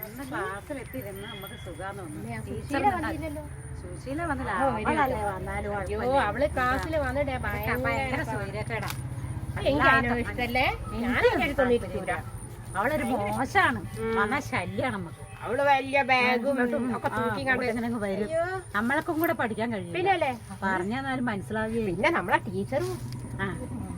അന്ന് ക്ലാസ്സിലെത്തിയിരുന്ന് നമുക്ക് സുഖാന്ന് തോന്നുന്നു സുശീല വന്നില്ലല്ലോ. സുശീല വന്നില്ല. അവളല്ലേ വന്നാലും അയ്യോ അവൾ ക്ലാസ്സിൽ വന്നിട്ടേ ഭയങ്കര സൂര്യക്കേടാ ഇഷ്ടല്ലേ? അവളൊരു മോശാണ്. വന്നാ ശല്യാണ് നമുക്ക്. അവൾ വലിയ ബാഗും ഒക്കെ തൂക്കി കണ്ട് വരും. നമ്മളൊക്കെ കൂടെ പഠിക്കാൻ കഴിയും പിന്നല്ലേ? പറഞ്ഞാലും മനസ്സിലാവുകയും പിന്നെ നമ്മളെ ടീച്ചറും ആ.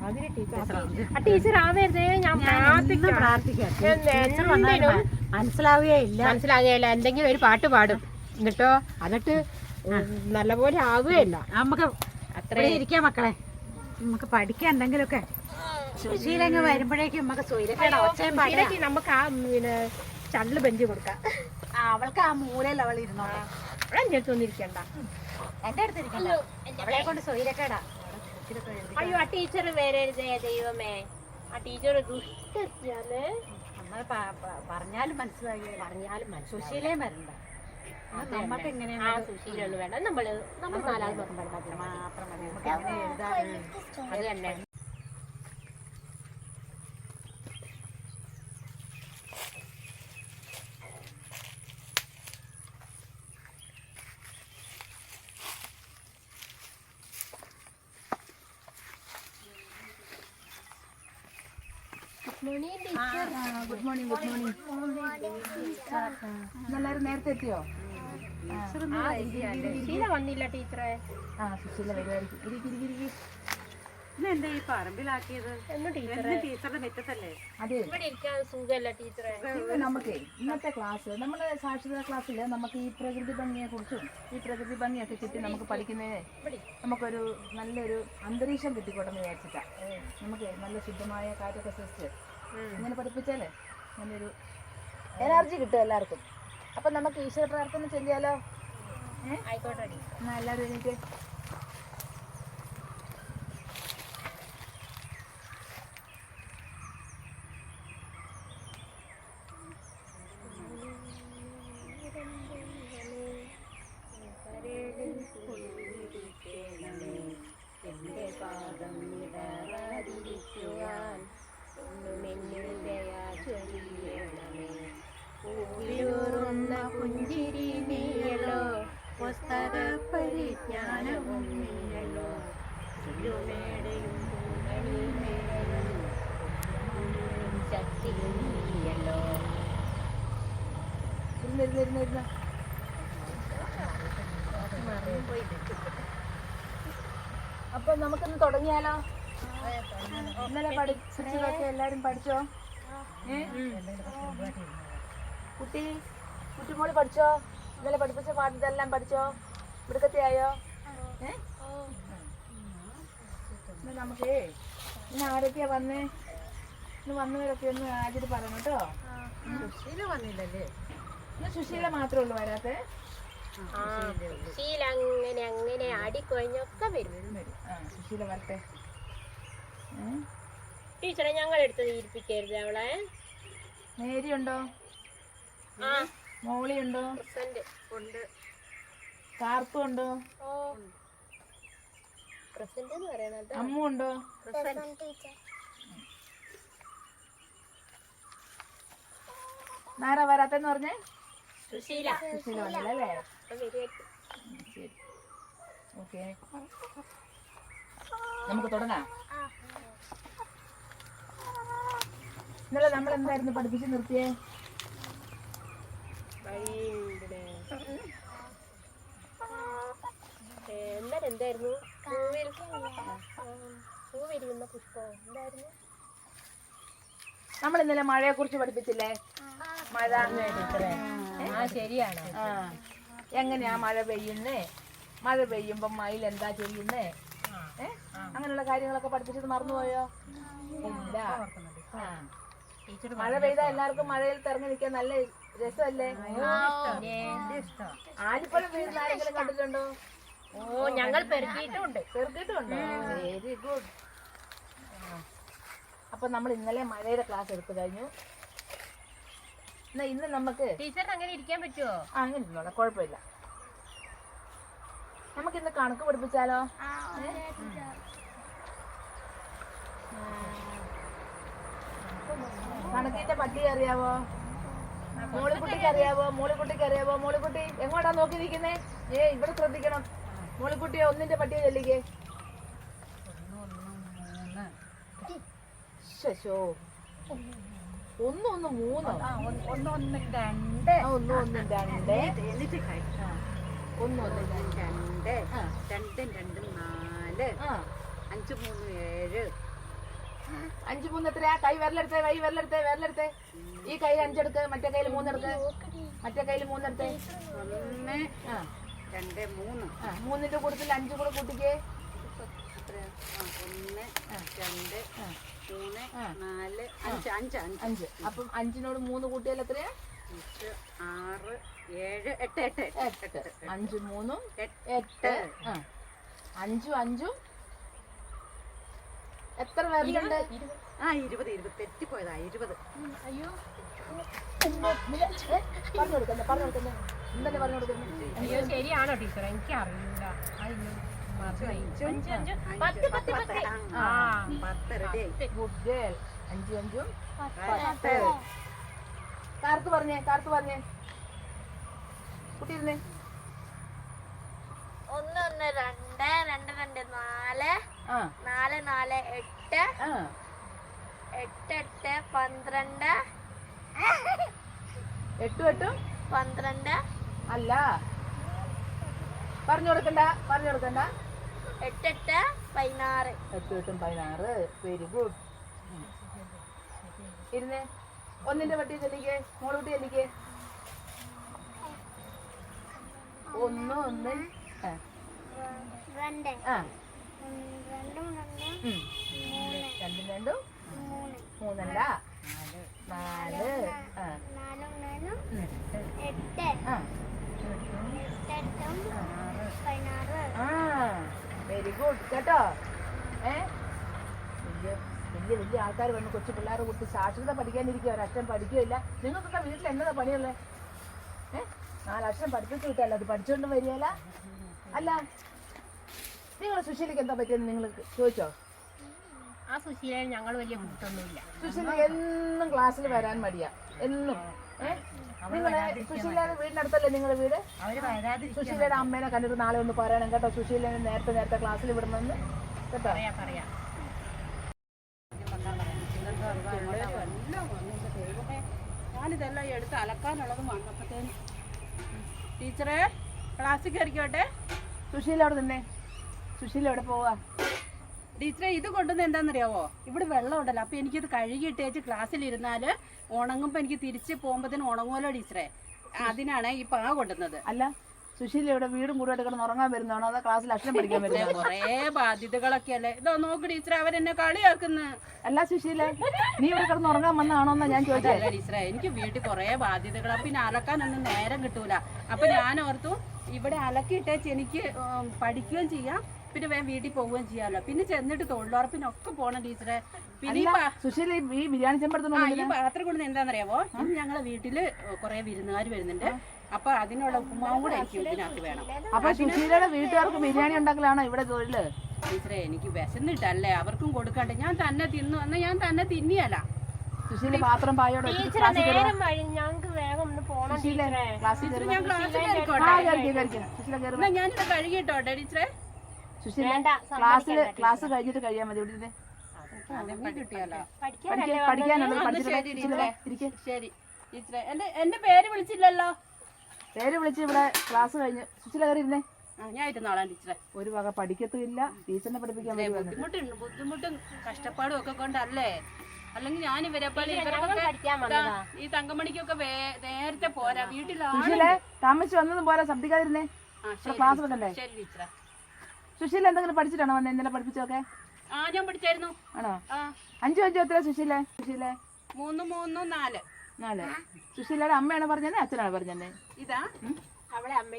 ടീച്ചർ ടീച്ചറാണ്. ആ ടീച്ചർ ആവരുതേ ഞാൻ ഞാൻ എന്നും പ്രാർത്ഥിക്കാം. പ്രാർത്ഥിക്കാം. എന്ന് ടീച്ചർ വന്നാലും എന്തിനും മ- മനസ്സിലാവുകയില്ല. മനസ്സിലാകുകയില്ല എന്തെങ്കിലും ഒരു പാട്ട് പാടും. എന്നിട്ടോ? എന്നിട്ട് നല്ലപോലെ ആവുകയില്ല. നമുക്ക് അത്രേ. ഇരിക്കാം മക്കളെ. നമുക്ക് പഠിക്കാൻ എന്തെങ്കിലുമൊക്കെ. സുശീലങ്ങ് വരുമ്പോഴേക്കും നമുക്ക് സൂര്യക്കേട ഒച്ചയും പാടില്ല ശരിക്ക് നമുക്ക് ആ പിന്നെ ചള്ള് ബെഞ്ച് കൊടുക്കാം. അവൾക്ക് ആ മൂലയിൽ അവൾ ഇരുന്നോളാം. അവളെ എന്റെ അടുത്തൊന്നും ഇരിക്കണ്ട. എന്റെ അടുത്തിരിക്കണ്ടോ അവളെ കൊണ്ട് സൂര്യക്കേടാ അയ്യോ ആ ടീച്ചർ വരരുതേ ദൈവമേ. ആ ടീച്ചർ ദുഷ്ട നമ്മൾ പറഞ്ഞാലും മനസ്സിലായി പറഞ്ഞാലും മനസ്സിലായി സുശീലേ വരണ്ട. നമുക്ക് ആ എങ്ങനെയാണ് സുശീലൊന്നും വേണ്ട നമ്മൾ നമ്മൾ നാലാൾ നോക്കുമ്പോൾ മാത്രം മതി. നമുക്ക് എങ്ങനെ അത് തന്നെ ഗുഡ് മോർണിംഗ് ഗുഡ് മോർണിംഗ് എല്ലാവരും നേരത്തെ എത്തിയോ? വന്നില്ല ടീച്ചറെ. ആ സുശീല വരുമായിരിക്കും ഇരിക്ക്, ഇരിക്ക്, ഇരിക്ക്. ഇന്ന് എന്താ ഈ പറമ്പിലാക്കിയത്? ടീച്ചറുടെ മുറ്റത്തല്ലേ? അതെ. സുഖമല്ല ടീച്ചറെ. നമുക്ക് ഇന്നത്തെ ക്ലാസ് നമ്മുടെ സാക്ഷരതാ ക്ലാസ്സിൽ നമുക്ക് ഈ പ്രകൃതി ഭംഗിയെ കുറിച്ചും ഈ പ്രകൃതി ഭംഗിയൊക്കെ ചുറ്റി നമുക്ക് പഠിക്കുന്നതിന് നമുക്കൊരു നല്ലൊരു അന്തരീക്ഷം കിട്ടിക്കോട്ടെ എന്ന് വിചാരിച്ചിട്ടാ നമുക്ക് നല്ല ശുദ്ധമായ കാറ്റൊക്കെ സൃഷ്ടിച്ച്. ഇങ്ങനെ പഠിപ്പിച്ചാലേ? നല്ലൊരു എനർജി കിട്ടും എല്ലാവർക്കും. അപ്പൊ നമുക്ക് ഈശ്വര പ്രാർത്ഥന ചെല്ലിയാലോ ആയിക്കോട്ടെ. നല്ല എല്ലാവരും എനിക്ക് അപ്പൊ നമുക്കൊന്ന് തുടങ്ങിയാലോ? ഇന്നലെ പഠിച്ചതൊക്കെ എല്ലാരും പഠിച്ചോ? കുട്ടി കുട്ടിമോൾ പഠിച്ചോ? ഇന്നലെ പഠിപ്പിച്ച ഇതെല്ലാം പഠിച്ചോ? ഇവിടുക്കത്തെയായോ ഏ? നമുക്ക് ഇന്ന് ആരൊക്കെയാ വന്നേ? ഇന്ന് വന്നവരൊക്കെ ഒന്ന് ആചരി പറയണം കേട്ടോ. വന്നില്ലല്ലേ? സുശീല മാത്രമേ ഉള്ളൂ വരാത്തെ സുശീല അങ്ങനെ അങ്ങനെ ആടിക്കൊഴിഞ്ഞൊക്കെ വരും. വരും ആ സുശീല വരട്ടെ? ടീച്ചറെ ഞങ്ങളെടുത്ത് ഇരിപ്പിക്കരുത് അവളെ. മേരി ഉണ്ടോ ആ മോളി ഉണ്ടോ. കാർപ്പ് ഉണ്ടോ ഓ. പ്രസന്റ് എന്ന് പറയണത് അമ്മ ഉണ്ടോ നാരാ വരാത്തെന്ന് പറഞ്ഞേ? സുശീല സുശീല വന്നല്ലേ ശരി. ഓക്കെ. നമുക്ക് തുടങ്ങാം. ഇന്നലെ നമ്മൾ എന്തായിരുന്നു പഠിപ്പിച്ച് നിർത്തിയേ? എന്തായിരുന്നു? പൂവിരിക്കുന്ന പുഷ്പം എന്തായിരുന്നു? നമ്മൾ ഇന്നലെ മഴയെ കുറിച്ച് പഠിപ്പിച്ചില്ലേ? മഴ ആ ശരിയാണ്. ആ എങ്ങനെയാ മഴ പെയ്യുന്നേ? മഴ പെയ്യുമ്പോ മയിൽ എന്താ ചെയ്യുന്നേ? ഏ? അങ്ങനെയുള്ള കാര്യങ്ങളൊക്കെ പഠിപ്പിച്ചത് മറന്നുപോയോ? ഇല്ല. ആ. മഴ പെയ്താ എല്ലാവർക്കും മഴയിൽ തിറങ്ങി നിൽക്കാൻ നല്ല രസമല്ലേ? ആലിപ്പഴം വീഴുന്ന ആരെങ്കിലും കണ്ടിട്ടുണ്ടോ? ഓ ഞങ്ങൾ പെരുക്കിയിട്ടുണ്ട്. ചെറുക്കിട്ടുണ്ടോ വെരി ഗുഡ് അപ്പൊ നമ്മൾ ഇന്നലെ മഴയുടെ ക്ലാസ് എടുത്തു കഴിഞ്ഞു. എന്നാ ഇന്ന് നമുക്ക് ടീച്ചറിന് അങ്ങനെ ഇരിക്കാൻ പറ്റുമോ ആ, അങ്ങനെ ഇരുന്നോളാം കുഴപ്പമില്ല നമുക്ക് ഇന്ന് കണക്ക് പഠിപ്പിച്ചാലോ? കണക്കിന്റെ പട്ടി അറിയാവോ? മോളിക്കുട്ടിക്ക് അറിയാവോ? മോളിക്കുട്ടിക്ക് അറിയാവോ? മോളിക്കുട്ടി എങ്ങോട്ടാ നോക്കിയിരിക്കുന്നേ? ഏ ഇവിടെ ശ്രദ്ധിക്കണം. മോളിക്കുട്ടിയോ ഒന്നിന്റെ പട്ടിയോ ചെല്ലിക്കേ. ശശോ ഒന്ന് ഒന്ന് മൂന്ന് ഒന്ന് ഒന്ന് രണ്ട്. ഒന്ന് ഒന്ന് രണ്ട്. എന്നിട്ട് ഒന്ന് ഒന്ന് രണ്ട്. രണ്ടും രണ്ടും നാല്. അഞ്ച് മൂന്ന് ഏഴ്. അഞ്ച് മൂന്ന് എത്രയാ കൈ വിരലെടുത്തേ കൈ വിരലെടുത്തേ വിരലെടുത്തേ. ഈ കയ്യിൽ അഞ്ചെടുക്ക് മറ്റേ കയ്യിൽ മൂന്നെടുക്ക്. മറ്റേ കയ്യിൽ മൂന്നെടുത്തേ. ഒന്ന് രണ്ട് മൂന്ന്. മൂന്നിന്റെ കൂട്ടത്തിൽ അഞ്ച് കൂടെ കൂട്ടിക്കേ. ഒന്ന് രണ്ട്. മൂന്ന്. നാല് അഞ്ച് അഞ്ച് അഞ്ച്. അഞ്ച്. അപ്പം അഞ്ചിനോട് മൂന്ന് കൂട്ടിയാൽ എത്രയാ? അഞ്ച് ആറ് ഏഴ് എട്ട് എട്ട് എട്ട് അഞ്ച് മൂന്നും എട്ട്. അഞ്ചും അഞ്ചും. എത്ര പേരുണ്ട് ആ ഇരുപത് ഇരുപത്. തെറ്റിപ്പോയതാ ഇരുപത്. അയ്യോ. പറഞ്ഞു കൊടുക്കല്ലേ പറഞ്ഞു കൊടുക്കല്ലേ. എന്തല്ലേ പറഞ്ഞു കൊടുക്കുന്നത് അയ്യോ ശരിയാണോ ടീച്ചർ എനിക്ക് അറിയില്ല മറന്നുപോയി. അഞ്ച് അഞ്ച് പത്ത് കാർത്ത് പറഞ്ഞേ കാർത്ത് പറഞ്ഞേ. കുട്ടി ഇരുന്നേ ഒന്ന് ഒന്ന് രണ്ട് രണ്ട് രണ്ട് നാല്. ആ. നാല് നാല് എട്ട്. ആ. എട്ട് എട്ട് പന്ത്രണ്ട്. എട്ടും എട്ടും? പന്ത്രണ്ട്. അല്ല. പറഞ്ഞു കൊടുക്കണ്ട പറഞ്ഞു കൊടുക്കണ്ട. എട്ട് എട്ട് പതിനാറ്. എട്ടും എട്ടും പതിനാറ്. വെരി ഗുഡ് ഇരുന്നേ. ഒന്നിന്റെ പട്ടി ചെല്ലിക്കേ മോളുകുട്ടി ചെല്ലിക്കേ ഒന്ന് ഒന്ന്. രണ്ട്. ആ. രണ്ടും രണ്ടും മൂന്നല്ല. നാല്. ആ നാലും നാലും ഉം. എട്ട് ആ എട്ടെട്ടും പതിനാറ് ആ വെരി ഗുഡ് കേട്ടോ? ഏ? വലിയ വലിയ വലിയ ആൾക്കാർ വന്ന് കൊച്ചു പിള്ളേരെ കുട്ടി സാക്ഷരത പഠിക്കാനിരിക്കുക ഒരക്ഷരം പഠിക്കുകയില്ല. നിങ്ങൾക്കൊക്കെ വീട്ടിൽ എന്നതാ പണിയുള്ളത് ഏ? നാലക്ഷരം പഠിപ്പിച്ചു കിട്ടല്ലോ അത് പഠിച്ചുകൊണ്ട് വരികയില്ല? അല്ല നിങ്ങൾ സുശീലയ്ക്ക് എന്താ പറ്റിയെന്ന് നിങ്ങൾ ചോദിച്ചോ? ആ സുശീല ഞങ്ങൾ വലിയ കൂട്ടൊന്നുമില്ല സുശീല എന്നും ക്ലാസ്സിൽ വരാൻ മടിയാ. എന്നും. ഏ? നിങ്ങളെ സുശീലയുടെ വീടിനടുത്തല്ലേ നിങ്ങളുടെ വീട്? സുശീലയുടെ അമ്മേനെ കണ്ടിട്ട് നാളെ ഒന്ന് പറയണം കേട്ടോ. സുശീലനെ നേരത്തെ നേരത്തെ ക്ലാസ്സിൽ വിടണമെന്ന് കേട്ടോ. ഞാനിതെല്ലാം എടുത്ത് അലക്കാനുള്ളത് വന്നപ്പോഴത്തേന്. ടീച്ചറെ ക്ലാസ്സിൽ കയറിക്കോട്ടെ. സുശീല അവിടെ നിന്നെ? സുശീല എവിടെ പോവാ? ടീച്ചറെ ഇത് കൊണ്ടുവന്ന് എന്താണെന്നറിയാവോ? ഇവിടെ വെള്ളം ഉണ്ടല്ലോ അപ്പൊ എനിക്കിത് കഴുകിയിട്ടേച്ച് ക്ലാസ്സിൽ ഇരുന്നാൽ ഉണങ്ങുമ്പോ എനിക്ക് തിരിച്ച് പോകുമ്പോഴത്തേന് ഉണങ്ങുമല്ലോ ടീച്ചറെ? അതിനാണ് ഈ പാ കൊണ്ടുവന്നത്. അല്ല സുശീല ഇവിടെ വീടും മുറി കിടന്ന് ഉറങ്ങാൻ വരുന്നതാണോ അതോ ക്ലാസ്സിൽ അക്ഷരം പഠിക്കാൻ വരുന്നത് കൊറേ ബാധ്യതകളൊക്കെ അല്ലേ ഇതോ നോക്ക് ടീച്ചറെ അവരെന്നെ കളിയാക്കുന്നു. അല്ല സുശീല നീ ഇവിടെ കിടന്ന് ഉറങ്ങാൻ വന്നാണോ എന്നാ ഞാൻ ചോദിച്ചത് ടീച്ചറെ എനിക്ക് വീട്ടിൽ കൊറേ ബാധ്യതകളാ. പിന്നെ അലക്കാനൊന്നും നേരം കിട്ടൂല. അപ്പൊ ഞാൻ ഓർത്തു ഇവിടെ അലക്കിയിട്ടേച്ച് എനിക്ക് പഠിക്കുകയും ചെയ്യാം. പിന്നെ വേഗം വീട്ടിൽ പോവുകയും ചെയ്യാമല്ലോ പിന്നെ ചെന്നിട്ട് തൊഴിലുറപ്പിനൊക്കെ പോണം ടീച്ചറെ. പിന്നെ ഈ സുശീല ഈ- ഈ ബിരിയാണി ചെമ്പെടുത്തോണ്ട് ആ ഈ പാത്രം കൊണ്ട് എന്താണെന്നറിയാവോ? ഇന്ന് ഞങ്ങളെ വീട്ടിൽ കുറെ വിരുന്നുകാർ വരുന്നുണ്ട്. അപ്പൊ അതിനുള്ള ഉപ്പുമാവും കൂടെ എനിക്ക് ഇതിനകത്ത് വേണം. അപ്പൊ സുശീലയുടെ വീട്ടുകാർക്ക് ബിരിയാണി ഉണ്ടാക്കലാണോ ഇവിടെ തൊഴിൽ? ടീച്ചറെ എനിക്ക് വിശന്നിട്ടല്ലേ? അവർക്കും കൊടുക്കണ്ടേ. ഞാൻ തന്നെ തിന്നു. എന്നാ ഞാൻ തന്നെ തിന്നിയല്ല. സുശീല പാത്രം പായോടെ ടീച്ചറെ നേരം വഴി ഞങ്ങൾക്ക് വേഗം ഒന്ന് പോണം സുശീല ക്ലാസ്സിൽ ഞാൻ ഞാനിത് കഴുകിയിട്ടോട്ടെ ടീച്ചറെ? സുശീല ക്ലാസ്സിൽ ക്ലാസ് കഴിഞ്ഞിട്ട് കഴിയാൻ മതി ഇവിടെ എന്റെ പേര് വിളിച്ചില്ലല്ലോ? പേര് വിളിച്ച് ഇവിടെ ക്ലാസ് കഴിഞ്ഞ്. സുശീല കയറി ഇരുന്നേ. ആ ഞാൻ ഇരുന്നോളാം ടീച്ചറെ. ഒരു വക പഠിക്കത്തില്ല ടീച്ചറിനെ പഠിപ്പിക്കാൻ ബുദ്ധിമുട്ടുണ്ട് ബുദ്ധിമുട്ടും കഷ്ടപ്പാടും ഒക്കെ കൊണ്ടല്ലേ? അല്ലെങ്കിൽ ഞാൻ ഇവരെ പോലെ ഈ തങ്കമണിക്കൊക്കെ നേരത്തെ പോരാ വീട്ടിലാണ് സുശീല താമസിച്ച് വന്നതും പോരാ ശബ്ദിക്കാതിരുന്നേ ക്ലാസ് വന്നല്ലേ ശരി ടീച്ചറെ. സുശീല എന്തെങ്കിലും പഠിച്ചിട്ടാണോ വന്നത് ഇന്നലെ പഠിപ്പിച്ചൊക്കെ ആ ഞാൻ പഠിച്ചായിരുന്നു. ആണോ? അഞ്ചു അഞ്ചു എത്ര സുശീല? സുശീല? മൂന്ന് മൂന്ന് നാല്. നാല്. സുശീലയുടെ അമ്മയാണ് പറഞ്ഞത്? അച്ഛനാണ് പറഞ്ഞത്? ഇതാ?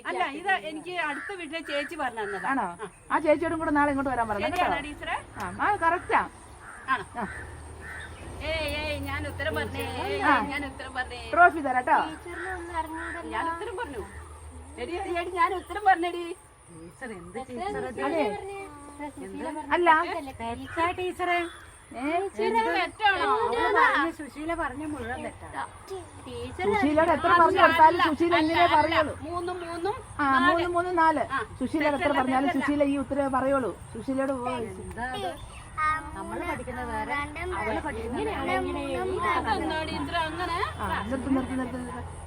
അല്ല ഇത് എനിക്ക് അടുത്ത വീട്ടിലെ ചേച്ചി പറഞ്ഞു ആണോ? ആ. ചേച്ചിയോടും കൂടെ നാളെ ഇങ്ങോട്ട് വരാൻ പറഞ്ഞു ടീച്ചറെ? ആ കറക്റ്റാ. ആണോ? ഏയ് ഏയ് ഞാൻ ഉത്തരം പറഞ്ഞേ. ഞാൻ ഉത്തരം പറഞ്ഞേ. ട്രോഫി തരാട്ടോ ഞാൻ ഉത്തരം പറഞ്ഞു. ഞാൻ ഉത്തരം പറഞ്ഞെടി. അല്ല ടീച്ചറെ. സുശീല പറഞ്ഞ മുഴുവൻ തെറ്റാ. സുശീലയോട് എത്ര പറഞ്ഞു കൊടുത്താലും സുശീല ഇങ്ങനെ പറയുള്ളൂ. മൂന്നും മൂന്നും ആ മൂന്ന് മൂന്ന് നാല്. സുശീലയോട് എത്ര പറഞ്ഞാലും സുശീല ഈ ഉത്തരവേ പറയുള്ളൂ. സുശീലയോട് പഠിക്കുന്നത് വേറെ അവൾ പഠിക്കുന്നത് നിർത്തി.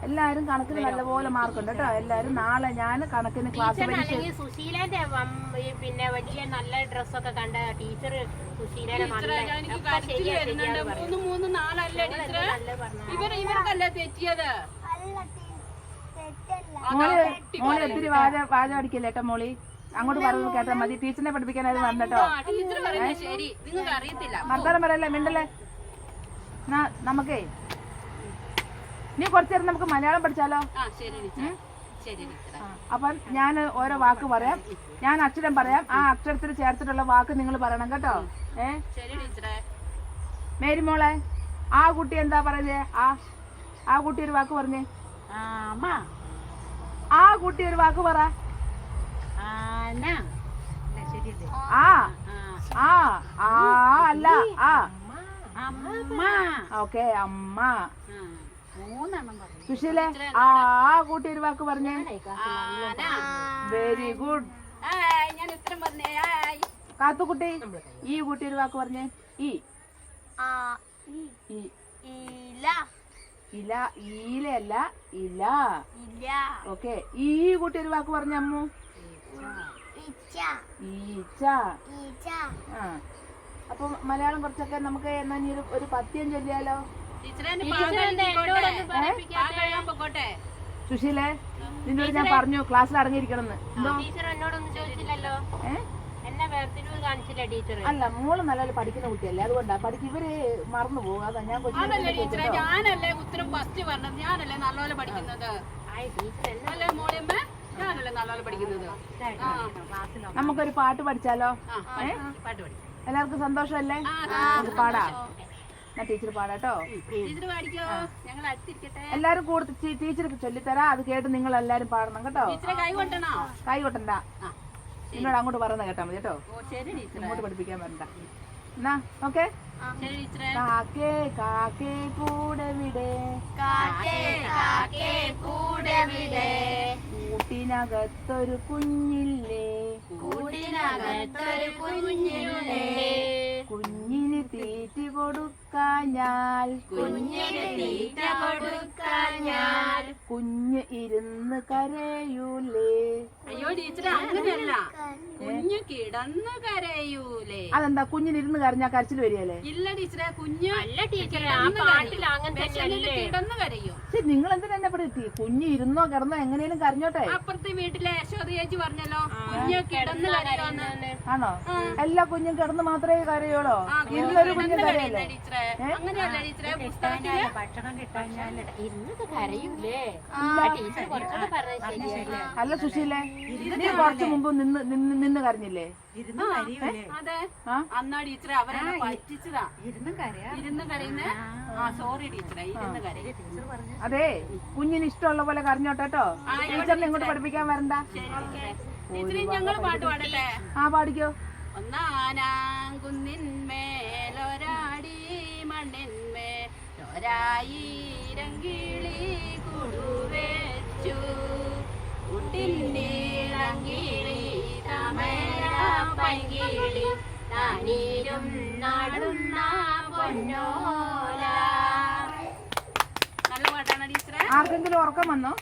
എല്ലാരും കണക്കിന് നല്ലപോലെ മാർക്കുണ്ട് കേട്ടോ. എല്ലാരും നാളെ ഞാൻ കണക്കിന് ക്ലാസ് സുശീലന്റെ ഈ പിന്നെ വലിയ നല്ല ഡ്രസ്സൊക്കെ കണ്ട ടീച്ചർ. മൂന്ന് മൂന്ന് നാലല്ലേ ടീച്ചർ ഇവർ ഇവർക്കല്ലേ തെറ്റിയത്? അല്ല ടീ- തെറ്റല്ല. മോൾ മോൾ ഒത്തിരി വാച വാച അടിക്കില്ലേട്ടോ മോളി? അങ്ങോട്ട് പറഞ്ഞു കേട്ടാ മതി. ടീച്ചറിനെ പഠിപ്പിക്കാനായിരുന്നു വന്നിട്ടോ? വർത്താനം പറയല്ലേ മിണ്ടല്ലേ? നമുക്കേ. നീ കുറച്ചേരം നമുക്ക് മലയാളം പഠിച്ചാലോ? അപ്പം ഞാൻ ഓരോ വാക്ക് പറയാം. ഞാൻ അക്ഷരം പറയാം. ആ അക്ഷരത്തിൽ ചേർത്തിട്ടുള്ള വാക്ക് നിങ്ങൾ പറയണം കേട്ടോ. ഏ? മേരി മോളെ ആ കുട്ടി എന്താ പറഞ്ഞേ ആ ആ കുട്ടി ഒരു വാക്ക് പറഞ്ഞേ. ആ കുട്ടി ഒരു വാക്ക് പറ. ആ. ആ ആ അല്ല ആ. അമ്മ. ഓക്കെ അമ്മ. സുശീലെ ആ ആ കുട്ടി ഒരു വാക്ക് പറഞ്ഞേ. ആന. വെരി ഗുഡ് ഞാൻ ഉത്തരം പറഞ്ഞേ ആയ്. കാത്തുകുട്ടി ഈ കൂട്ടി ഒരു വാക്ക് പറഞ്ഞേ. ഈ. ആ ഈ. ഇല. ഇല. ഈലയല്ല ഇല. ഇല. ഓക്കെ ഈ കൂട്ടി ഒരു വാക്ക് പറഞ്ഞു അമ്മു. ഇച്ച ഈച്ച. ഈച്ച. ആ. അപ്പൊ മലയാളം കുറച്ചൊക്കെ നമുക്ക് എന്നാ ഇനി ഒരു ഒരു പദ്യം ചൊല്ലിയാലോ? സുശീലെ നിന്നോട് ഞാൻ പറഞ്ഞു ക്ലാസ്സിൽ അടങ്ങിയിരിക്കണമെന്ന് എന്തോ ടീച്ചർ എന്നോടൊന്നും ചോദിച്ചില്ലല്ലോ. എന്നെ വേർതിരിവ് കാണിച്ചില്ല ടീച്ചർ അല്ല മോൾ നല്ല പഠിക്കുന്ന കുട്ടിയല്ലേ അതുകൊണ്ടാ. പഠിക്കും ഇവർ മറന്നു പോകും. അതാ ഞാൻ ഞാനല്ലേ ഉത്തരം ഫസ്റ്റ് പറഞ്ഞത്? ഞാനല്ലേ നല്ലപോലെ പഠിക്കുന്നത്? ടീച്ചർ എന്നെ അല്ലേ മോളിയമ്മ? നമുക്കൊരു പാട്ട് പഠിച്ചാലോ? എല്ലാവർക്കും സന്തോഷമല്ലേ? പാടാ. എന്നാ ടീച്ചർ പാടാട്ടോ? എല്ലാരും കൂടെ ടീച്ചർക്ക് ചൊല്ലിത്തരാ. അത് കേട്ട് നിങ്ങൾ എല്ലാരും പാടണം കേട്ടോ. കൈ കൊട്ടണോ? കൈ കൊട്ടണ്ട. എന്നോട് അങ്ങോട്ട് പറയുന്ന കേട്ടാ മതി കേട്ടോ. ഇങ്ങോട്ട് പഠിപ്പിക്കാൻ വരണ്ട. എന്നാ ഓക്കെ? കാക്കേ കാക്കേ കൂടെ വിടേ. കാക്കേ കാക്കേ കൂടെ വിടെ. കൂട്ടിനകത്തൊരു കുഞ്ഞില്ലേ? കൂടിനകത്തൊരു കുഞ്ഞില്ലേ? കുഞ്ഞിന് തീറ്റി കൊടുക്കാഞ്ഞാൽ. കുഞ്ഞിന് തീറ്റ കൊടുക്കാൻ ഞാൻ കുഞ്ഞ് ഇരുന്ന് കരയൂലേ. അയ്യോ ടീച്ചറെ അങ്ങനെയല്ല. കുഞ്ഞ് കിടന്ന് കരയൂലേ. അതെന്താ കുഞ്ഞിന് ഇരുന്ന് കരഞ്ഞാ കരച്ചിൽ വരികയല്ലേ? ഇല്ല ടീച്ചറെ കുഞ്ഞ് അല്ല ടീച്ചറെ ആ പാട്ടിൽ അങ്ങനെ കിടന്ന് കരയൂ. പക്ഷെ നിങ്ങൾ എന്തിനാ എന്നെ പെടുത്തി കുഞ്ഞ് ഇരുന്നോ കിടന്നോ എങ്ങനെയും കരഞ്ഞോട്ടെ. അപ്പുറത്തെ വീട്ടിലെ യശോദ ചേച്ചി പറഞ്ഞല്ലോ കുഞ്ഞ് കിടന്ന് ആണോ? എല്ലാ കുഞ്ഞും കിടന്ന് മാത്രമേ കരയോളോ ഇന്നൊരു കുഞ്ഞും കരയല്ലേ ടീച്ചറെ? അങ്ങനെയല്ല ടീച്ചറെ? പുസ്തകത്തിൽ ഭക്ഷണം കിട്ടാഞ്ഞാൽ. ഇരുന്നത് കരയൂലേ? ടീച്ചർ കുറച്ചൊക്കെ പറഞ്ഞത് ശരിയല്ലേ അല്ല സുശീലേ നീ കുറച്ച് മുമ്പ് നിന്ന് നിന്ന് നിന്ന് കരഞ്ഞില്ലേ? അതെ? അന്നാ ടീച്ചറെ അവരെന്നെ പറ്റിച്ചതാ. ഇരുന്ന് കരയാ. ഇരുന്ന് കരയുന്ന? ആ. സോറി ടീച്ചറെ ഇരുന്ന് കരയും. ടീച്ചർ പറഞ്ഞു അതെ കുഞ്ഞിന് ഇഷ്ടമുള്ള പോലെ കരഞ്ഞോട്ടെ കേട്ടോ. ടീച്ചറിനെ ഇങ്ങോട്ട് പഠിപ്പിക്കാൻ വരണ്ട. ഞങ്ങൾ പാട്ട് പാടട്ടെ? ആ പാടിക്കോ. ഒന്നാനാങ്കുന്നിന്മേലൊരാടി മണ്ണിന്മേലൊരായിരം കിളി കുടുവെച്ചു. കുട്ടിന്റീളങ്കിളി തമര പൈകിളി താനീരും നടുന്ന പൊന്നോല. നല്ല പാട്ടാണ് ടീച്ചറെ ആർക്കെങ്കിലും ഉറക്കം വന്നോ?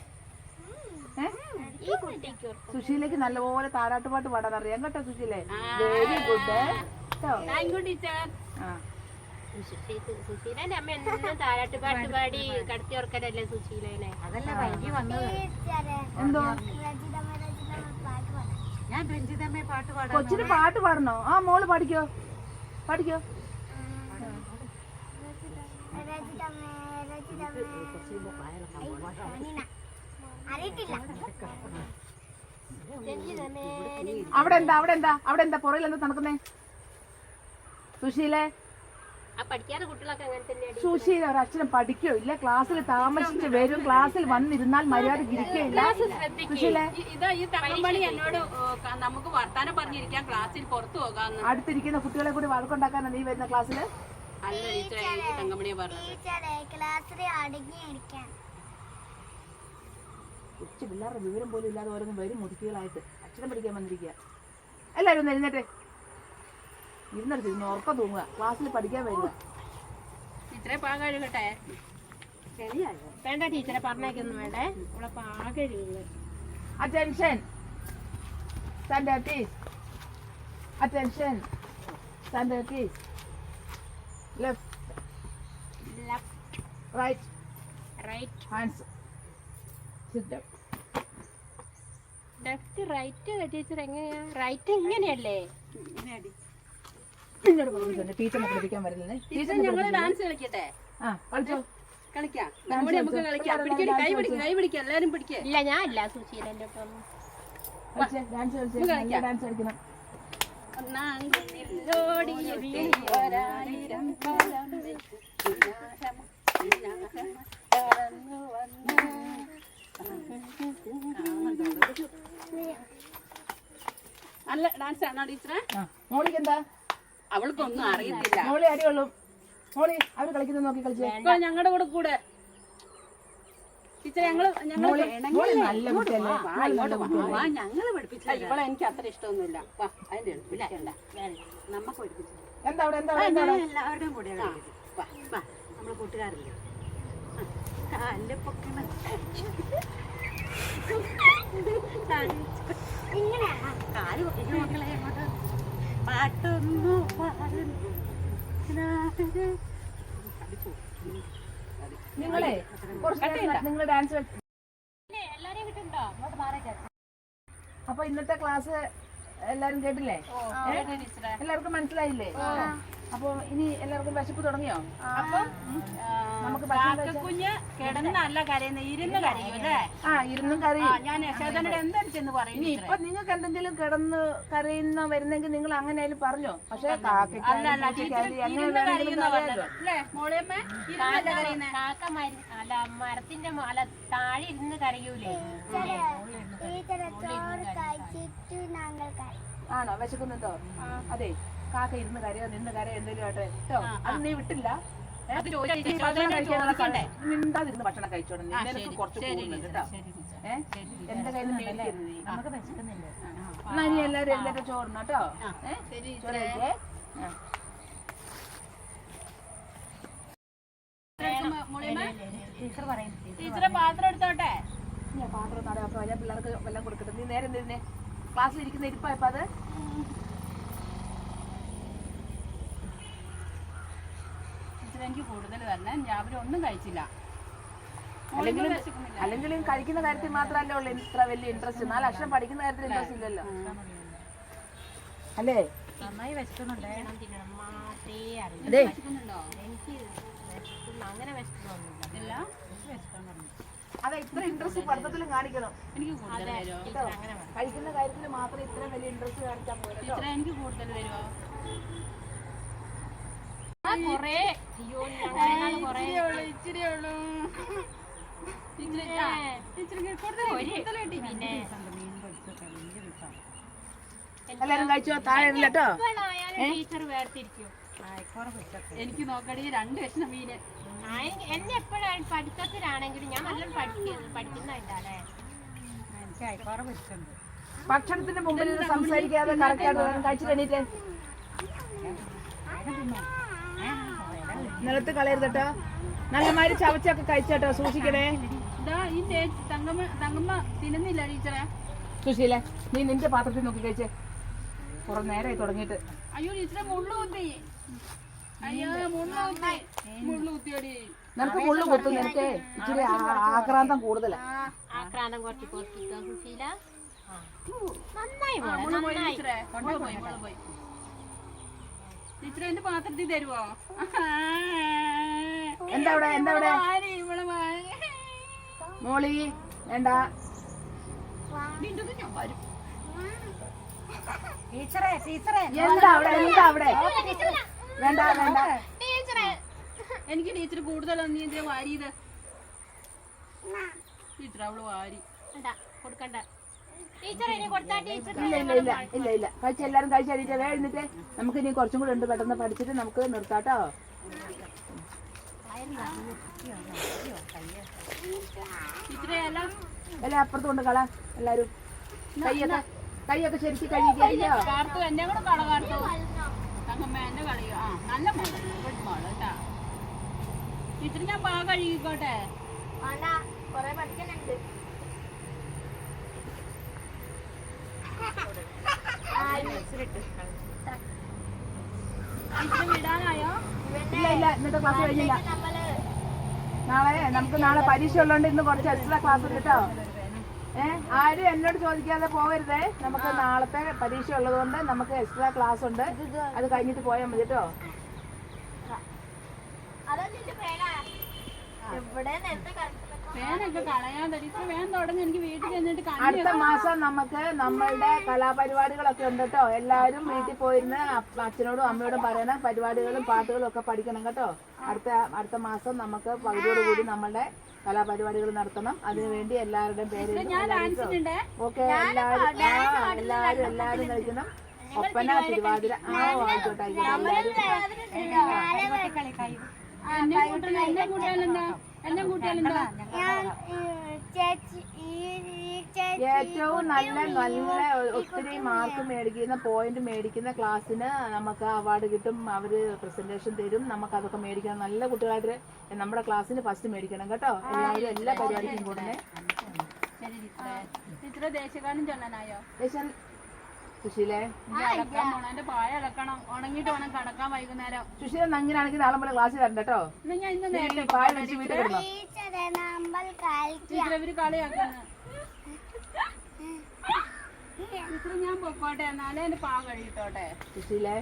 സുശീലേക്ക് നല്ലപോലെ താരാട്ടുപാട്ട് പാടാൻ അറിയാം കേട്ടോ സുശീലേ. വെരി ഗുഡ് കേട്ടോ ടീച്ചർ. സുശീലന്റെ അമ്മ എന്നും താരാട്ട് പാട്ട് പാടി. കടത്തി ഓർക്കലല്ലേ സുശീലനെ? അതല്ല വൈകി വന്നത്. എന്തോ? ഞാൻ രഞ്ജിതമ്മേ പാട്ട് പാടാം കൊച്ചിന് പാട്ട് പാടണോ? ആ മോൾ പഠിക്കോ. പഠിക്കോ. അവിടെന്താ അവിടെന്താ അവിടെന്താ അവിടെ എന്താ? അവിടെ എന്താ? അവിടെ എന്താ? പുറകിൽ എന്താ നടക്കുന്നേ സുശീലേ? ആ പഠിക്കാത്ത കുട്ടികളൊക്കെ അങ്ങനെ തന്നെയാണ് സുശീല ഒരക്ഷരം പഠിക്കോ? ഇല്ല ക്ലാസ്സിൽ താമസിച്ച് വരും ക്ലാസ്സിൽ വന്നിരുന്നാൽ മര്യാദ ഇരിക്കുകയില്ല സുശീലെ? എന്നോട് നമുക്ക് വർത്താനം പറഞ്ഞിരിക്കാൻ ക്ലാസ്സിൽ പുറത്തു പോകാന്ന്. അടുത്തിരിക്കുന്ന കുട്ടികളെ കൂടി വഴക്കുണ്ടാക്കാനാ നീ വരുന്ന ക്ലാസ്സിൽ അല്ല ടീച്ചറെ ഈ തങ്കമണിയെ പറഞ്ഞത്. ക്ലാസ്സിൽ അടങ്ങിയിരിക്കാൻ. കൊച്ചു പിള്ളേരുടെ വിവരം പോലും ഇല്ലാതെ ഓരോന്നും വരും മുതുക്കികളായിട്ട്. അക്ഷരം പഠിക്കാൻ വന്നിരിക്കുക എല്ലാവരും ഒന്ന് എഴുന്നേറ്റെ. ഇരുന്നിടത്ത് ഇരുന്ന് ഉറക്കം തൂങ്ങുക ക്ലാസ്സിൽ പഠിക്കാൻ വരിക ഇത്രേ പാ കഴുകട്ടെ വേണ്ട ടീച്ചറെ പറഞ്ഞേക്കൊന്നും വേണ്ടേ ഇവിടെ പാകെ attention Stand at ease. Attention. Stand at ease. Left. Right. Right Hands. Sit down. Left right teacher എങ്ങനെയാ റൈറ്റ് ഇങ്ങനെയല്ലേ നിന്നോട് പറഞ്ഞിട്ടുണ്ട് ടീച്ചറിനെ പഠിപ്പിക്കാൻ വരുന്നത് ടീച്ചർ ഞങ്ങൾ ഡാൻസ് കളിക്കട്ടെ. ആ കളിച്ചോ. കളിക്കാം. നമുക്ക് കളിക്കാം. പിടിക്കടി കൈ പിടിക്കും കൈ പിടിക്കാം. എല്ലാരും പിടിക്കേ. ഇല്ല ഞാൻ ഇല്ല ഒപ്പം ഡാൻസ് ഡാൻസ് കളിക്കണം. ഒരായിരം കാലം വെച്ച് പിന്നാരം, പിന്നാരം കടന്നു വന്നു. നല്ല ഡാൻസ് ആണോ ടീച്ചറെ? മോളിക്ക് എന്താ? അവൾക്കൊന്നും അറിയത്തില്ല. മോളി അടിയുള്ളൂ മോളി അവർ കളിക്കുന്നത് നോക്കി കളിച്ചേ. ഇപ്പൊ ഞങ്ങളുടെ കൂടെ കൂടെ. ടീച്ചറെ ഞങ്ങൾ പഠിപ്പിച്ചില്ല ഇവളെ എനിക്ക് അത്ര ഇഷ്ടമൊന്നുമില്ല. വാ അതിന്റെ എടുപ്പില്ല നമ്മക്ക് പഠിപ്പിച്ചു എന്താ അവിടെ എന്താ അവിടെ എന്താ അവിടെ? എല്ലാവരുടെയും കൂടെ വാ വാ നമ്മളെ കൂട്ടുകാരില്ലേ? കാലിന്റെ പൊക്കണ കാൽ പൊക്കിക്കോ മക്കളെ അങ്ങോട്ട്. പാട്ടൊന്നു നിങ്ങളെ നിങ്ങൾ ഡാൻസ് അപ്പൊ ഇന്നത്തെ ക്ലാസ് എല്ലാരും കേട്ടില്ലേ? എല്ലാവർക്കും മനസ്സിലായില്ലേ? അപ്പൊ ഇനി എല്ലാവർക്കും വിശപ്പ് തുടങ്ങിയോ? അപ്പൊ നമുക്ക് കുഞ്ഞ് കിടന്നല്ല കരയുന്ന ഇരുന്ന് കരയും അല്ലേ? ആ ഇരുന്നും കരയും. ആ, ഞാൻ യശോദനോട് എന്തടിച്ചെന്ന് പറയും ഇനി ഇപ്പൊ നിങ്ങൾക്ക് എന്തെങ്കിലും കിടന്ന് കരയുന്ന വരുന്നെങ്കിൽ നിങ്ങൾ അങ്ങനെയാലും പറഞ്ഞോ? പക്ഷെ കാക്ക അല്ല മരത്തിന്റെ മല അല്ല താഴെ ഇരുന്ന് കരയൂലേ? ആണോ? വിശക്കുന്നുണ്ടോ? അതെ. കാക്ക ഇരുന്ന് കരയോ നിന്ന് കരയോ എന്തെങ്കിലും ആട്ടെ കേട്ടോ അത് നീ വിട്ടില്ല. നീ മിണ്ടാതിരുന്ന് ഭക്ഷണം കഴിച്ചോണം നീ കുറച്ച് കേട്ടോ എന്റെ കയ്യിൽ നിന്ന് മേടിക്കരുത് നീ. എന്നാ ഇനി എല്ലാരും എഴുന്നേറ്റ് ചോറിന് കേട്ടോ ഏ? ചോറ് ടീച്ചറെ പാത്രം എടുത്തോട്ടെ? ഞാൻ പാത്രം നട അപ്പൊ പിള്ളേർക്ക് വെള്ളം കൊടുക്കട്ടെ. നീ നേരെ എന്തിരുന്നേ ക്ലാസ്സിൽ ഇരിക്കുന്ന ഇരിപ്പാ ഇപ്പൊ അത്? എനിക്ക് കൂടുതൽ തന്നെ. രാവിലെ ഒന്നും കഴിച്ചില്ല. അല്ലെങ്കിലും അല്ലെങ്കിലും കഴിക്കുന്ന കാര്യത്തിൽ മാത്രമല്ലേ ഉള്ളു ഇത്ര വലിയ ഇൻട്രസ്റ്റ് നാല് അക്ഷരം പഠിക്കുന്ന കാര്യത്തിൽ ഇൻട്രസ്റ്റ് ഇല്ലല്ലോ. അല്ലേ? നന്നായി വിശക്കുന്നുണ്ടേ. എനിക്ക് അങ്ങനെ അതെ ഇത്ര ഇൻട്രസ്റ്റ് പഠിത്തത്തിലും കാണിക്കണം. എനിക്ക് കഴിക്കുന്ന കാര്യത്തിൽ മാത്രം ഇത്ര വലിയ ഇൻട്രസ്റ്റ് കാണിക്കാൻ ഇത്ര എനിക്ക് കൂടുതൽ തരുമോ കൊറേ അയ്യോ ഞങ്ങളെക്കാളും കൊറേ ഇച്ചിരി ഉള്ളു ഇച്ചിരി ഉള്ളു ടീച്ചറെ ആ, ടീച്ചർക്ക് കൂടുതൽ കിട്ടി പിന്നെ എല്ലാരും കഴിച്ചോ? താഴെ കേട്ടോ? എനിക്ക് നോക്കടി രണ്ട് വശം മീന് എന്നെ എപ്പോഴാണ് പഠിത്തത്തിലാണെങ്കിലും ഞാൻ നല്ല പഠിക്കുന്നത് പഠിക്കുന്നുണ്ടല്ലേ എനിക്ക് അയക്കോറ വിശക്കുന്നുണ്ട് ഭക്ഷണത്തിന്റെ മുമ്പിൽ സംസാരിക്കാതെ കറക്റ്റായിട്ട് കഴിച്ചു കഴിഞ്ഞിട്ട് നിലത്ത് കളയരുതട്ടോ നല്ലമാതിരി ചവച്ചൊക്കെ കഴിച്ചോട്ടോ സൂക്ഷിക്കണേ. സുശീല നീ നിന്റെ പാത്രത്തിൽ നോക്കി കഴിച്ചേ. കുറെ നേരമായി തുടങ്ങിയിട്ട്. അയ്യോ ടീച്ചറെ മുള്ളു കുത്തി. അയ്യോ മുള്ളു കുത്തി. മുള്ളു കുത്തിയോടി. നിനക്ക് മുള്ളു കുത്തും നിനക്ക് ഇച്ചിരി ആ- ആക്രാന്തം കൂടുതലാ. ആക്രാന്തം കുറച്ച് സുശീല? നന്നായി പോയി കൊണ്ടുപോയി പോയി. ടീച്ചറെ എന്റെ പാത്രത്തിൽ തരുവോ? എന്താ അവിടെ എന്താ ഇവിടെ മോളി വേണ്ട. നിന്റെ ഞാൻ വരും. ടീച്ചറെ ടീച്ചറെ. എന്താ അവിടെ എന്താ അവിടെ? വേണ്ട വേണ്ട. എനിക്ക് ടീച്ചർ കൂടുതലൊന്നും നീ എന്തിനാ വാരിയത്? ടീച്ചർ അവൾ വാരി. കൊടുക്കണ്ട ടീച്ചർ ഇനി കൊടുത്താ ടീച്ചർ ഇല്ല ഇല്ല ഇല്ല ഇല്ല ഇല്ല. കഴിച്ച എല്ലാരും കഴിച്ചടിച്ചേ എഴുന്നിട്ട് നമുക്ക് ഇനി കുറച്ചും കൂടെ ഉണ്ട് പെട്ടെന്ന് പഠിച്ചിട്ട് നമുക്ക് നിർത്താട്ടോ. എല്ലാം അപ്പുറത്തും ഉണ്ട് കള എല്ലാരും. കൈയൊക്കെ കൈയൊക്കെ ശരിക്കും കഴുകിയോ ഇത്ര ഇത്തിരി ഞാൻ പാ കഴുകിക്കോട്ടെ. കൊറേ പഠിക്കാനുണ്ട് ഇത്തിരി വിടാനായോ ഇല്ല ഇല്ല ഇന്നത്തെ ക്ലാസ് കഴിഞ്ഞില്ല നാളെ നമുക്ക് നാളെ പരീക്ഷ ഉള്ളതുകൊണ്ട് ഇന്ന് കുറച്ച് എക്സ്ട്രാ ക്ലാസ് ഉണ്ട് കേട്ടോ. ഏ ആരും എന്നോട് ചോദിക്കാതെ പോകരുതേ. നമുക്ക് നാളത്തെ പരീക്ഷ ഉള്ളതുകൊണ്ട് നമുക്ക് എക്സ്ട്രാ ക്ലാസ് ഉണ്ട്. അത് കഴിഞ്ഞിട്ട് പോയാൽ മതി കേട്ടോ. എവിടെ നേരത്തെ അടുത്ത മാസം നമുക്ക് നമ്മളുടെ കലാപരിപാടികളൊക്കെ ഉണ്ട് കേട്ടോ. എല്ലാവരും വീട്ടിൽ പോയിരുന്ന് അച്ഛനോടും അമ്മയോടും പറയണം. പരിപാടികളും പാട്ടുകളും ഒക്കെ പഠിക്കണം കേട്ടോ. അടുത്ത അടുത്ത മാസം നമുക്ക് പകുതിയോടുകൂടി നമ്മളുടെ കലാപരിപാടികൾ നടത്തണം. അതിനുവേണ്ടി എല്ലാവരുടെയും പേര് ഓക്കെ എല്ലാവരും എല്ലാവരും എല്ലാവരും കളിക്കണം. ഒപ്പന തിരുവാതിര. ആ ആയിക്കോട്ടെ ആയിക്കോട്ടെ. എല്ലാവരും എന്നെ കൂട്ടിയാലെന്താ ഏറ്റവും നല്ല നല്ല ഒത്തിരി മാർക്ക് മേടിക്കുന്ന പോയിന്റ് മേടിക്കുന്ന ക്ലാസ്സിന് നമുക്ക് അവാർഡ് കിട്ടും അവർ പ്രസന്റേഷൻ തരും. നമുക്ക് അതൊക്കെ മേടിക്കണം. നല്ല കുട്ടികളായിട്ട് നമ്മുടെ ക്ലാസ്സിന് ഫസ്റ്റ് മേടിക്കണം കേട്ടോ. എല്ലാവരും എല്ലാ പരിപാടിക്കും ടീച്ചറെ ദേശീയഗാനം ചൊല്ലാനായോ? ദേശം സുശീലേ പായ ഇളക്കണം ഉണങ്ങിട്ട് വേണം കടക്കാൻ വൈകുന്നേരം. സുശീല അങ്ങനെയാണെങ്കിൽ നാളെ മുതൽ ക്ലാസ് തരണ്ട കേട്ടോ. പായ വെച്ച് വീട്ടിൽ കിടന്നോ ടീച്ചറെ ഇവർ കളിയാക്കുന്നു ടീച്ചറെ ഞാൻ പൊക്കോട്ടെ. എന്നാലേ എന്റെ പാ കഴിയിട്ടോട്ടെ സുശീലേ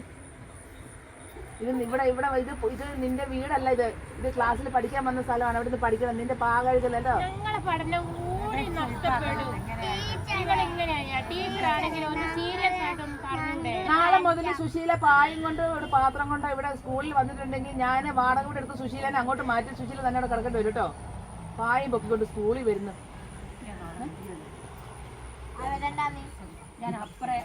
ഇത് ഇവിടെ ഇവിടെ ഇത് ഇത് നിന്റെ വീടല്ല ഇത്. ഇത് ക്ലാസ്സിൽ പഠിക്കാൻ വന്ന സ്ഥലമാണ്. അവിടെ നിന്ന് പഠിക്കണം. നിന്റെ പാ കഴുകലല്ലോ ഞങ്ങളെ പഠനം കൂടി നഷ്ടപ്പെടും. നാളെ മുതൽ സുശീല പായും കൊണ്ട് ഒരു പാത്രം കൊണ്ട് ഇവിടെ സ്കൂളിൽ വന്നിട്ടുണ്ടെങ്കിൽ ഞാൻ വാടക കൂടെ എടുത്ത് സുശീലനെ അങ്ങോട്ട് മാറ്റി സുശീല തന്നെ അവിടെ കിടക്കേണ്ടി വരും കേട്ടോ. പായും പൊക്കിക്കൊണ്ട് സ്കൂളിൽ വരുന്നു. ഞാൻ അപ്പറെ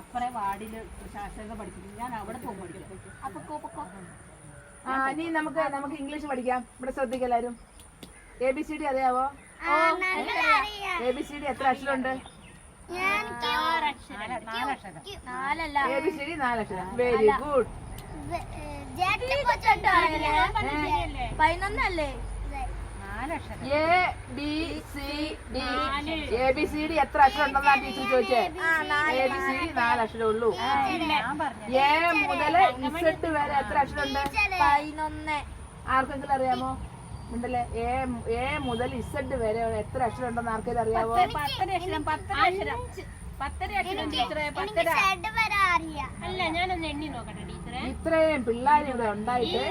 അപ്പറെ വാർഡിൽ ശാസ്ത്രത പഠിക്കുന്നു ഞാൻ അവിടെ പോകും പഠിക്കും അപ്പൊ കോപ്പക്കോ ആ ഇനി നമുക്ക് നമുക്ക് ഇംഗ്ലീഷ് പഠിക്കാം. ഇവിടെ ശ്രദ്ധിക്കല്ലാരും എ ബി സി ഡി അറിയാവോ? അറിയാം. എ ബി സി ഡി എത്ര അക്ഷരമുണ്ട്? ഡി നാലക്ഷരം very good പതിനൊന്നല്ലേ? A B C D A B C D എത്ര അക്ഷരം ഉണ്ടെന്നാ ടീച്ചർ ചോദിച്ചേ? എ ബി സി ഡി നാലക്ഷരം ഉള്ളൂ. എ മുതൽ ഇസെട്ട് വരെ എത്ര അക്ഷരം ഉണ്ട് പതിനൊന്ന്. ആർക്കെങ്കിലും അറിയാമോ? ഉണ്ടല്ലേ? എ എ മുതൽ ഇസഡ് വരെ എത്ര അക്ഷരം ഉണ്ടെന്ന് ആർക്കെങ്കിലും അറിയാവോ? പത്തര അക്ഷരം പത്തര അക്ഷരം. പത്തര ടീച്ചറെ അല്ല ഞാനൊന്ന് എണ്ണി നോക്കട്ടെ ടീച്ചറെ. ഇത്രയും പിള്ളേർ ഇവിടെ ഉണ്ടായിട്ട്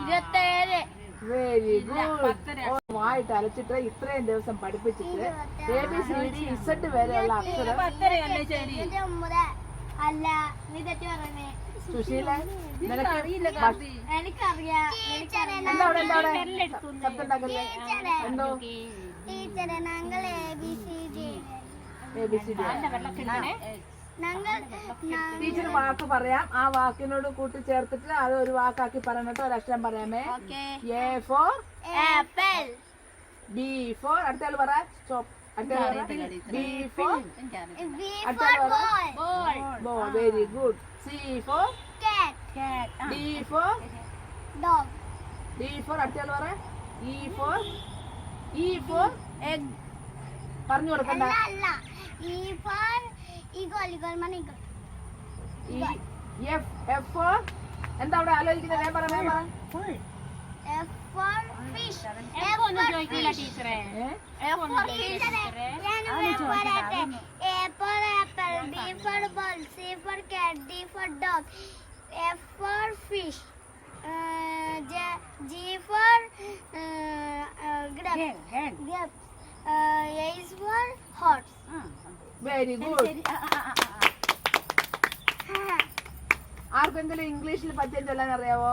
ഇരുപത്തേഴ്. വെരി ഗുഡ് വായിട്ട് അലച്ചിട്ട് ഇത്രയും ദിവസം പഠിപ്പിച്ചിട്ട് A B C D Z വരെയുള്ള അക്ഷരം. ശരി? ഇരുപത്തൊമ്പത് അല്ല നീ തെറ്റി പറഞ്ഞേ സുശീല എനിക്കറിയാം. എന്താ ടീച്ചറെ ഞങ്ങൾ A B C D A B C D teacher വാക്ക് പറയാം. ആ വാക്കിനോട് കൂട്ടി ചേർത്തിട്ട് അത് ഒരു വാക്കാക്കി പറഞ്ഞിട്ട് ഒരക്ഷരം അക്ഷരം പറയാമേ A for apple B for അടുത്ത ആൾ പറ. Stop very good C for D for D for അടുത്ത പറ. E for E for egg പറഞ്ഞു കൊടുക്കണ്ട. ഈ ഫോർ ഈഗോൾ ഈഗോൾ മണി ഈഗോൾ എഫ് എഫ് എന്താ അവിടെ ആലോചിക്കുന്നത്? ഞാൻ പറ വേഗം പറ. എഫ് ഫോർ ഫിഷ് എപ്പോ ഒന്നും ചോദിക്കില്ല ടീച്ചറെ? എഫ് ഫോർ ഫിഷ് ഞാൻ പറയട്ടെ. A for apple B for ball C for cat D for dog F for fish G for grape grape A is for horse very good ആർക്കെങ്കിലും ഇംഗ്ലീഷിൽ പദ്യം ചൊല്ലാൻ അറിയാവോ?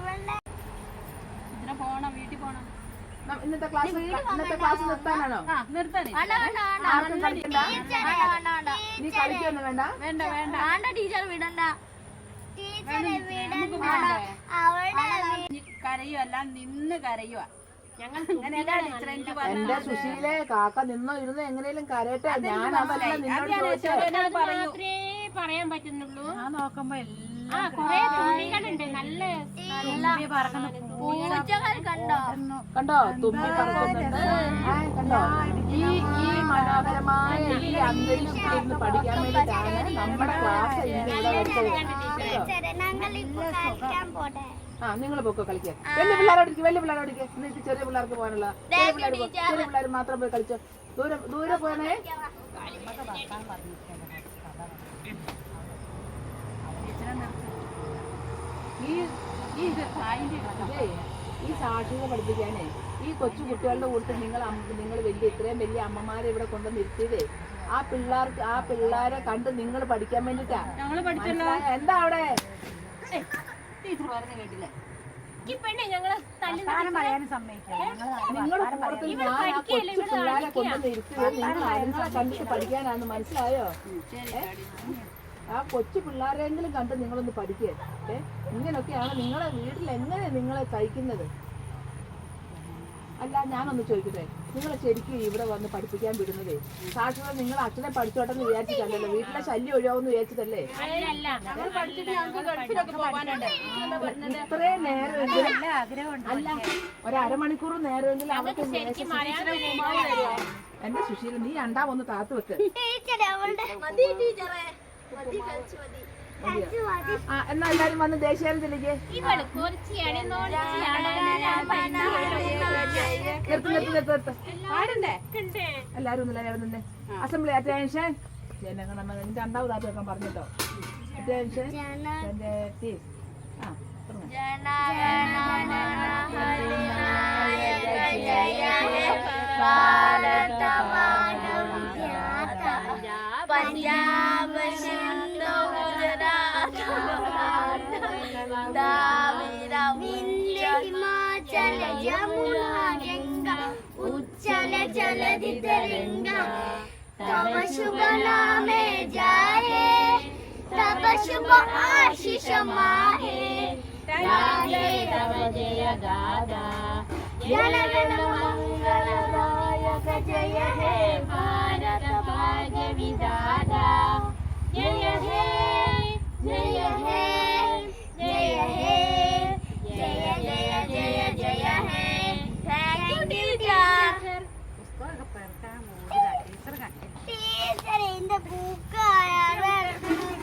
ഇന്നത്തെ ക്ലാസ് ഇന്നത്തെ ക്ലാസ് നിർത്താനാണോ? നീ കളിക്കൊന്നും വേണ്ട. വേണ്ട വേണ്ട. ടീച്ചർ വിടണ്ട. കരയുമല്ല നിന്ന് കരയുക എന്റെ സുശീലെ കാക്ക നിന്നോ ഇരുന്ന് എങ്ങനെയും കരയട്ടെ. ഞാൻ അതല്ല നിന്നോട് ചോദിച്ചേ എന്നോട് പറയൂ. പറയാൻ പറ്റുന്നുള്ളൂ. ഞാൻ നോക്കുമ്പോ എല്ലാം കണ്ടോ? കണ്ടോ? തുമ്പി പറക്കുന്നുണ്ട്. ആ, കണ്ടോ? ഈ ഈ മനോഹരമായ ഈ അന്തരീക്ഷത്തിൽ പഠിക്കാൻ വേണ്ടിയിട്ടാണ് നമ്മുടെ ക്ലാസ് ഇന്ന് ഇവിടെ ആ നിങ്ങൾ പൊക്കോ കളിക്കാൻ വലിയ പിള്ളേരോടിക്ക് വലിയ പിള്ളേരോടിക്ക് എന്നിട്ട് ചെറിയ പിള്ളേർക്ക് പോകാനുള്ള ചെറിയ പിള്ളേർ ചെറിയ പിള്ളേർ മാത്രം പോയി കളിച്ചോ. ദൂരെ ദൂരെ പോയണേ ഈ ഈ ഈ പഠിപ്പിക്കാനേ ഈ കൊച്ചു കുട്ടികളുടെ കൂട്ടത്തിൽ നിങ്ങൾ നിങ്ങൾ വലിയ ഇത്രയും വലിയ അമ്മമാരെ ഇവിടെ കൊണ്ടു നിർത്തിയതേ ആ പിള്ളേർക്ക് ആ പിള്ളേരെ കണ്ട് നിങ്ങൾ പഠിക്കാൻ വേണ്ടിട്ടാ? എന്താ അവിടെ? കേട്ടില്ലേ? നിങ്ങൾ പഠിക്കാനാന്ന് മനസ്സിലായോ? ഏ? ആ കൊച്ചു പിള്ളേരെങ്കിലും കണ്ട് നിങ്ങളൊന്ന് പഠിക്കുക ഏ ഇങ്ങനെയൊക്കെയാണ് നിങ്ങളെ വീട്ടിൽ എങ്ങനെ നിങ്ങളെ തയ്ക്കുന്നത്? അല്ല ഞാനൊന്ന് ചോദിക്കട്ടെ. നിങ്ങളെ ശരിക്കും ഇവിടെ വന്ന് പഠിപ്പിക്കാൻ വിടുന്നതേ? സാക്ഷരത നിങ്ങൾ അച്ഛനെ പഠിച്ചോട്ടെന്ന് എന്ന് വിചാരിച്ചിട്ടല്ലല്ലോ? വീട്ടിലെ ശല്യം ഒഴിവാന്ന് വിചാരിച്ചിട്ടല്ലേ? ഇത്രയും ആഗ്രഹമുണ്ട്. അല്ല ഒരു അരമണിക്കൂർ നേരമെങ്കിലും അവർക്ക് എന്റെ സുശീല നീ രണ്ടാമൊന്ന് താത്തു വെക്ക്. എന്നാ എല്ലാരും വന്ന് ദേശീയത്തിലേക്ക് നിർത്ത് നിർത്ത് നിർത്ത് നിർത്ത്. പാടണ്ടേ? എല്ലാരും ഒന്നില്ല എല്ലാവരും നിന്ന് അസംബ്ലി അറ്റൻഷൻ ജനഗണമന എനിക്ക് രണ്ടാമത് ആദ്യം വെക്കാൻ പറഞ്ഞിട്ടോ. അറ്റൻഷൻ ആ. പഞ്ചാബ് यमुना गंगा उच्चल जलधि तरंगा शुभ नामे जाए तब शुभ आशीष माहे। राधे, तव जय गादा। जन गण मंगल दायक जय हे भारत भाग्य विदाता जय हे जय हे जय हे। ജയ ജയ ജയ ജയ ഹേ താങ്ക് യു ടീച്ചർ പുസ്തകമൊക്കെ പെരട്ടാൻ പോകുക ടീച്ചർ കണ്ടു ടീച്ചർ എന്റെ ബുക്ക് ആയാലും